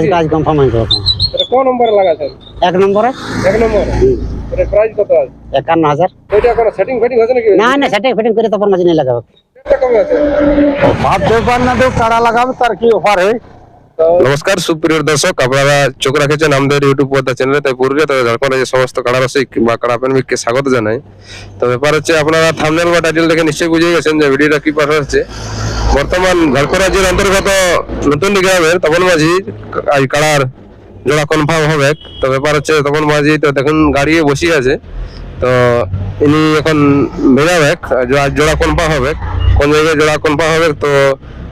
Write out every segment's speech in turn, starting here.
আজকে আজ কনফার্ম হয়েছে এখন। এটা কোন নম্বরে লাগাছেন এক নম্বরে? এক নম্বরে? এটা প্রাইস কত আছে একান্ন হাজার। ওইটা কোনো সেটিং ফেটিং হয়েছে নাকি? না না সেটিং ফিটিং করে তারপর মাঝে নিয়ে লাগাবো। এটা কমে আছে? ভাত ব্যাপার না তো কাড়া লাগাবো তার কি অফার হয়? নমস্কার, সুপ্রিয় দর্শক, আপনারা চোখ রাখেছেন আমাদের ইউটিউব পর্দা চ্যানেলে তাই পুরুলিয়া তবে ঝাড়খণ্ডে যে সমস্ত কাড়া রসিক বা কাড়া প্রেমিককে স্বাগত জানাই। তো ব্যাপার হচ্ছে, আপনারা থামনেল বা টাইটেল দেখে নিশ্চয়ই বুঝে গেছেন যে ভিডিওটা কি পাঠা হচ্ছে। বর্তমান ঝাড়খণ্ড রাজ্যের অন্তর্গত নতুন গ্রামের তপন মাঝি কাড়ার জোড়া কনফার্ম হবে। তো ব্যাপার হচ্ছে, তপন মাঝি তো দেখুন গাড়ি বসে আছে। তো ইনি এখন বেরাবে জোড়া কনফার্ম হবে। কোন জায়গায় জোড়া কনফার্ম হবে, তো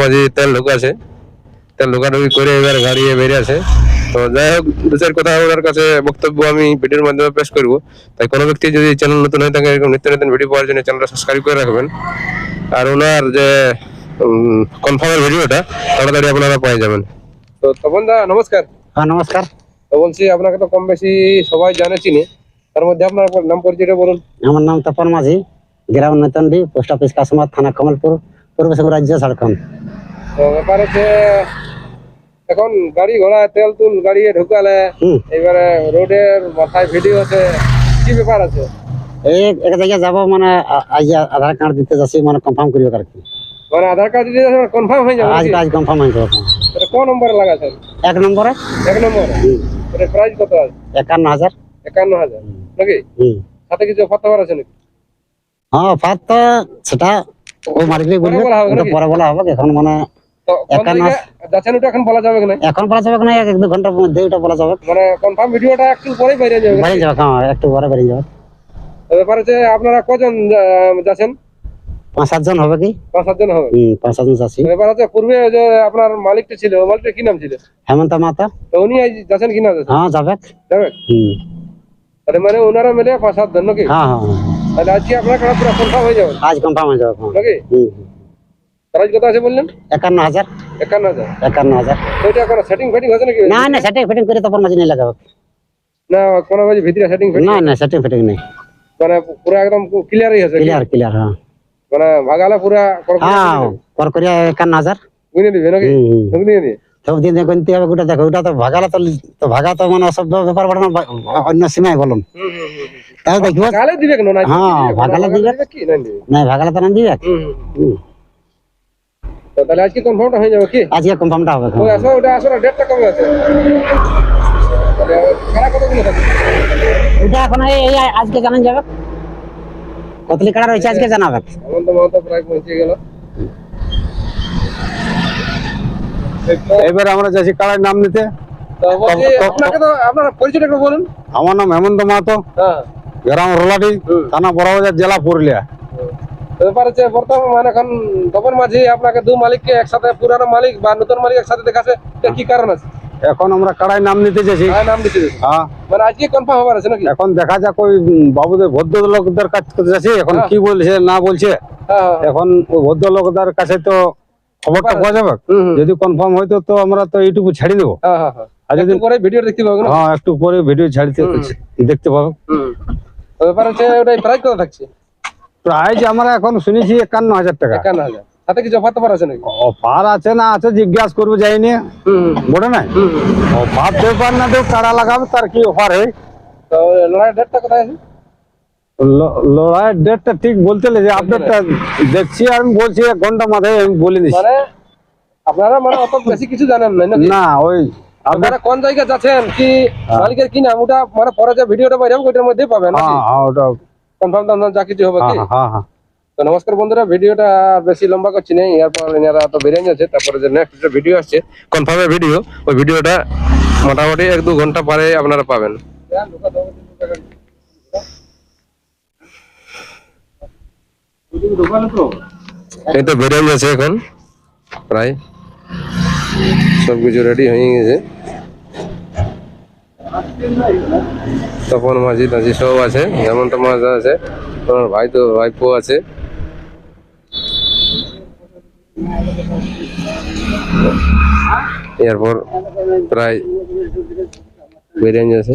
মাঝে তেল ঢুকাছে তেল ঢুকাঢুকি করে এবার গাড়ি বেরিয়ে তো যাই হোক কথা ওনার কাছে বক্তব্য আমি ভিডিওর মাধ্যমে পেশ করব। তাই কোনো ব্যক্তি যদি চ্যানেল নতুন হয়ে থাকে এরকম নিত্য নতুন ভিডিও পাওয়ার জন্য চ্যানেলটা সাবস্ক্রাইব করে রাখবেন। আর ওনার যে কনফার্মের ভিডিওটা তাড়াতাড়ি আপনারা পেয়ে যাবেন। তো তপন দা নমস্কার। হ্যাঁ নমস্কার। তো বলছি আপনাকে তো কম বেশি সবাই জানে চিনে। তার মধ্যে আপনার নাম পরিচয়টা বলুন। আমার নাম তপন মাঝি গ্রাম নতনডি পোস্ট অফিস কাশমার থানা কমলপুর পূর্ব সিংহ রাজ্য ঝাড়খণ্ড। তো ব্যাপার হচ্ছে এখন গাড়ি ঘোড়া তেল তুল গাড়ি ঢুকালে এবারে রোডের মাথায় ভিডিও আছে কি ব্যাপার আছে? এই এক জায়গায় যাব মানে আজ আধার কার্ড দিতে যাচ্ছি মানে কনফার্ম করিবে আর কি? মানে আধার কার্ড দিতে কনফার্ম হয়ে যাবে আজ আজ কনফার্ম হয়েছে এখন এটা কোন নম্বরে লাগাছেন? এক নম্বরে? এক নম্বর? এটা প্রাইস কত আছে? একান্ন হাজার। একান্ন হাজার। নাকি? সাথে কিছু অফার টফার আছে নাকি? হ্যাঁ অফার সেটা ওই মালিকই বলবে পরে বলা হবে ওটা পরে বলা হবে এখন মানে তো কোন একান্ন জায়গায় যাচ্ছেন ওটা এখন বলা যাবে না? এখন বলা যাবে না এক দু ঘণ্টার মধ্যে ওটা বলা যাবে। মানে কনফার্ম ভিডিওটা একটু পরেই বাইরে যাবে। বেরিয়ে যাবে হ্যাঁ একটু পরে বেরিয়ে যাবে। ব্যাপার হচ্ছে আপনারা কজন যাচ্ছেন? পাঁচ সাতজন হবে কি? পাঁচ সাতজন হবে। হুম পাঁচ সাতজন যাচ্ছি। তো ব্যাপার হচ্ছে পূর্বে যে আপনার মালিকটা ছিল মালিকটা কি নাম ছিল? হেমন্ত মাতা। তো উনি যাচ্ছেন কি না? যাচ্ছেন হ্যাঁ যাবে যাবে হুম। তাহলে মানে ওনারা মিলে পাঁচ সাতজন নাকি হ্যাঁ হ্যাঁ হ্যাঁ। তাহলে আজকে আপনার কাছে পুরো কনফার্ম হয়ে যাবে আজ কনফার্ম হয়ে যাবে হ্যাঁ নাকি হুম হুম। প্রাইস কত আছে বললেন একান্ন হাজার একান্ন হাজার একান্ন হাজার তো এটা কোনো সেটিং ফেটিং হয়েছে নাকি না না সেটাই ফিটিং করে তারপর মাঝে নিয়ে লাগাবে না কোনো কাজে ভিতরে সেটিং ফেটিং না না সেটাই ফিটিং নেই মানে পুরো একদম ক্লিয়ারই আছে ক্লিয়ার ক্লিয়ার হ্যাঁ মানে ভাগালে পুরা হ্যাঁ করকরিয়া একান্ন হাজার বুঝে দিবে নাকি হুম হুম ঢুক দিয়ে দিবে সব দিন গুনতে হবে গোটা দেখো ওটা তো ভাগালা তো তো ভাগা তো মানে অসভ্য ব্যাপার বড় অন্য সীমায় বলুন। তাও দেখব ভাগালে দিবে কেন? না হ্যাঁ, ভাগালে দিবে। কি? না ভাগালা তো না দিবে। তো তাহলে আজকে কনফার্মটা হয়ে যাবে কি? আজকে কনফার্মটা হবে ওই আসো ওটা আসো ডেটটা কবে আছে? তাহলে খেলা কতগুলো থাকে ওটা এখন এই আজকে যাবে। কতলি কাড়া রয়েছে আজকে জানাবে তো মতো প্রায় পৌঁছে গেল। এবার আমরা যাচ্ছি কারার নাম নিতে? তো বলছি আপনাকে তো আপনার পরিচয়টা একটু বলুন। আমার নাম হেমন্ত মাহাতো। হ্যাঁ। গ্রাম রোলাটি। থানা বড়বাজার জেলা পুরুলিয়া। তো ব্যাপার হচ্ছে বর্তমান মানে এখন তপন মাঝি আপনাকে দু মালিককে একসাথে পুরানো মালিক বা নতুন মালিক একসাথে দেখাছে কি কারণ আছে? এখন আমরা কারাই নাম নিতে যাচ্ছি হ্যাঁ নাম হ্যাঁ। মানে আজকে কনফার্ম হবার আছে নাকি? এখন দেখা যাক ওই বাবুদের ভদ্র লোকদের কাছে যাচ্ছি। এখন হ্যাঁ। কি বলছে না বলছে। এখন ওই ভদ্র লোকদের কাছে তো খবরটা পাওয়া যাবে। যদি কনফার্ম হয়তো তো আমরা তো ইউটিউবে ছাড়ি দেবো। হ্যাঁ হ্যাঁ হ্যাঁ। আর যদি একটু পরে ভিডিও দেখতে পাবো হ্যাঁ একটু পরে ভিডিও ছাড়তে দেখতে পাবো। ব্যাপার হচ্ছে ওটাই প্রাইস কত থাকছে? প্রাইজ আমরা এখন শুনেছি একান্ন হাজার টাকা। একান্ন হাজার। সাথে কিছু অফার টফার আছে নাকি? অফার আছে না আছে জিজ্ঞাসা করব যাইনি। বলে না। অফার না দেব লাগাবে তার কি অফার হয়? তো লড়াই ডেটটা কোথায় আছে? ল- লড়াইয়ের ডেটটা ঠিক বলতে যে আপডেটটা দেখছি আর আমি বলছি এক ঘণ্টা মাথায় আমি বলে দিচ্ছি। মানে আপনারা মানে অত বেশি কিছু জানেন না না ওই আপনারা কোন যাচ্ছেন কি মালিকের কি নাম ওটা মানে পরে যে ভিডিওটা বাইরে ওইটার মধ্যেই পাবেন হ্যাঁ হ্যাঁ ওটা কনফার্ম যা কিছু হবে কি? হ্যাঁ হ্যাঁ হ্যাঁ। তো নমস্কার বন্ধুরা ভিডিওটা বেশি লম্বা করছি না এরপর এনারা তো বেরিয়ে যাচ্ছে তারপরে যে নেক্সট ভিডিও আসছে কনফার্মের ভিডিও ওই ভিডিওটা মোটামুটি এক দু ঘণ্টা পরে আপনারা পাবেন। এই তো বেরিয়ে গেছে এখন প্রায় সবকিছু রেডি হয়ে গেছে তপন মাঝি টাঝি সব আছে যেমনটা মাছ আছে তোমার ভাই তো ভাইপো আছে এরপর প্রায় বেরিয়ে গেছে